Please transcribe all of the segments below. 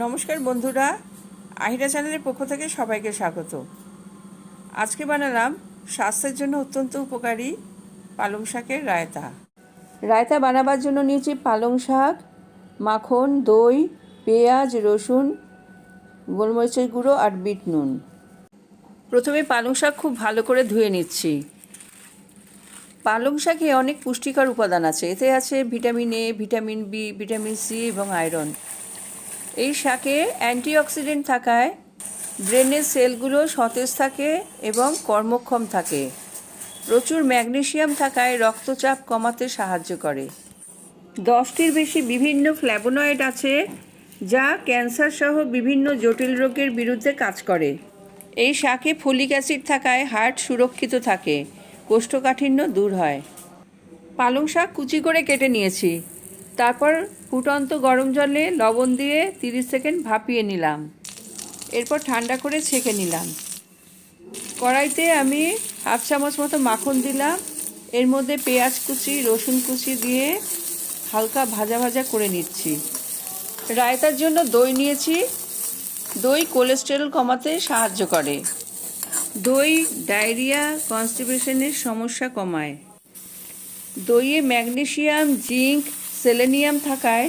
নমস্কার বন্ধুরা, আহিরা চ্যানেলের পক্ষ থেকে সবাইকে স্বাগত। আজকে বানালাম স্বাস্থ্যের জন্য অত্যন্ত উপকারী পালং শাকের রায়তা। রায়তা বানাবার জন্য নিয়েছি পালং শাক, মাখন, দই, পেঁয়াজ, রসুন, গোলমরিচের গুঁড়ো আর বিট নুন। প্রথমে পালং শাক খুব ভালো করে ধুয়ে নিচ্ছি। পালং শাকে অনেক পুষ্টিকর উপাদান আছে। এতে আছে vitamin A, vitamin B, vitamin C এবং আয়রন। এই শাকে অ্যান্টিঅক্সিডেন্ট থাকায় ব্রেনের সেলগুলো সতেজ থাকে এবং কর্মক্ষম থাকে। প্রচুর ম্যাগনেশিয়াম থাকায় রক্তচাপ কমাতে সাহায্য করে। দশটির বেশি বিভিন্ন ফ্ল্যাবোনয়েড আছে যা ক্যান্সার সহ বিভিন্ন জটিল রোগের বিরুদ্ধে কাজ করে। এই শাকে ফলিক অ্যাসিড থাকায় হার্ট সুরক্ষিত থাকে, কোষ্ঠকাঠিন্য দূর হয়। পালং শাক কুচি করে কেটে নিয়েছি। তারপর ফুটন্ত গরম জলে লবণ দিয়ে তিরিশ সেকেন্ড ভাপিয়ে নিলাম। এরপর ঠান্ডা করে ছেঁকে নিলাম। কড়াইতে আমি হাফ চামচ মতো মাখন দিলাম। এর মধ্যে পেঁয়াজ কুচি, রসুন কুচি দিয়ে হালকা ভাজা ভাজা করে নিচ্ছি। রায়তার জন্য দই নিয়েছি। দই কোলেস্টেরল কমাতে সাহায্য করে। দই ডায়রিয়া কনস্টিপেশনের সমস্যা কমায়। দইয়ে ম্যাগনেশিয়াম, জিঙ্ক সেলেনিয়াম থাকায়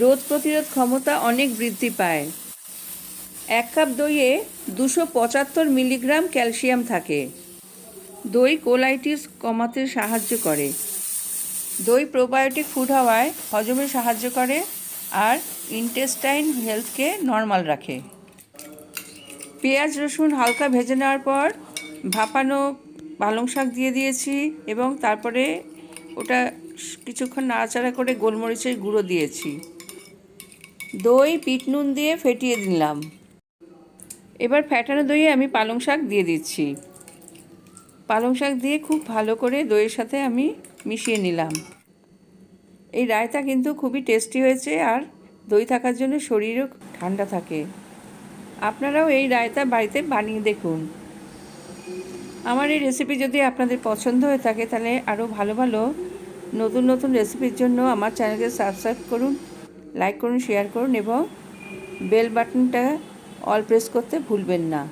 রোগ প্রতিরোধ ক্ষমতা অনেক বৃদ্ধি পায়। এক কাপ দইয়ে দুশো পঁচাত্তর মিলিগ্রাম ক্যালসিয়াম থাকে। দই কোলাইটিস কমাতে সাহায্য করে। দই প্রোবায়োটিক ফুড হওয়ায় হজমে সাহায্য করে আর ইন্টেস্টাইন হেলথকে নর্মাল রাখে। পেঁয়াজ, রসুন হালকা ভেজে নেওয়ার পর ভাপানো পালং শাক দিয়ে দিয়েছি এবং তারপরে ওটা কিছুক্ষণ নাড়াচাড়া করে গোলমরিচের গুঁড়ো দিয়েছি। দই, পিট নুন দিয়ে ফেটিয়ে দিলাম এবার ফ্যাটানো দইয়ে আমি পালং শাক দিয়ে দিচ্ছি। পালং শাক দিয়ে খুব ভালো করে দইয়ের সাথে আমি মিশিয়ে নিলাম। এই রায়তা কিন্তু খুবই টেস্টি হয়েছে আর দই থাকার জন্য শরীরও ঠান্ডা থাকে। আপনারাও এই রায়তা বাড়িতে বানিয়ে দেখুন। আমার এই রেসিপি যদি আপনাদের পছন্দ হয়ে থাকে, তাহলে আরও ভালো ভালো নতুন নতুন রেসিপির জন্য আমার চ্যানেলকে সাবস্ক্রাইব করুন লাইক করুন শেয়ার করুন এবং বেল বাটনটা অল প্রেস করতে ভুলবেন না।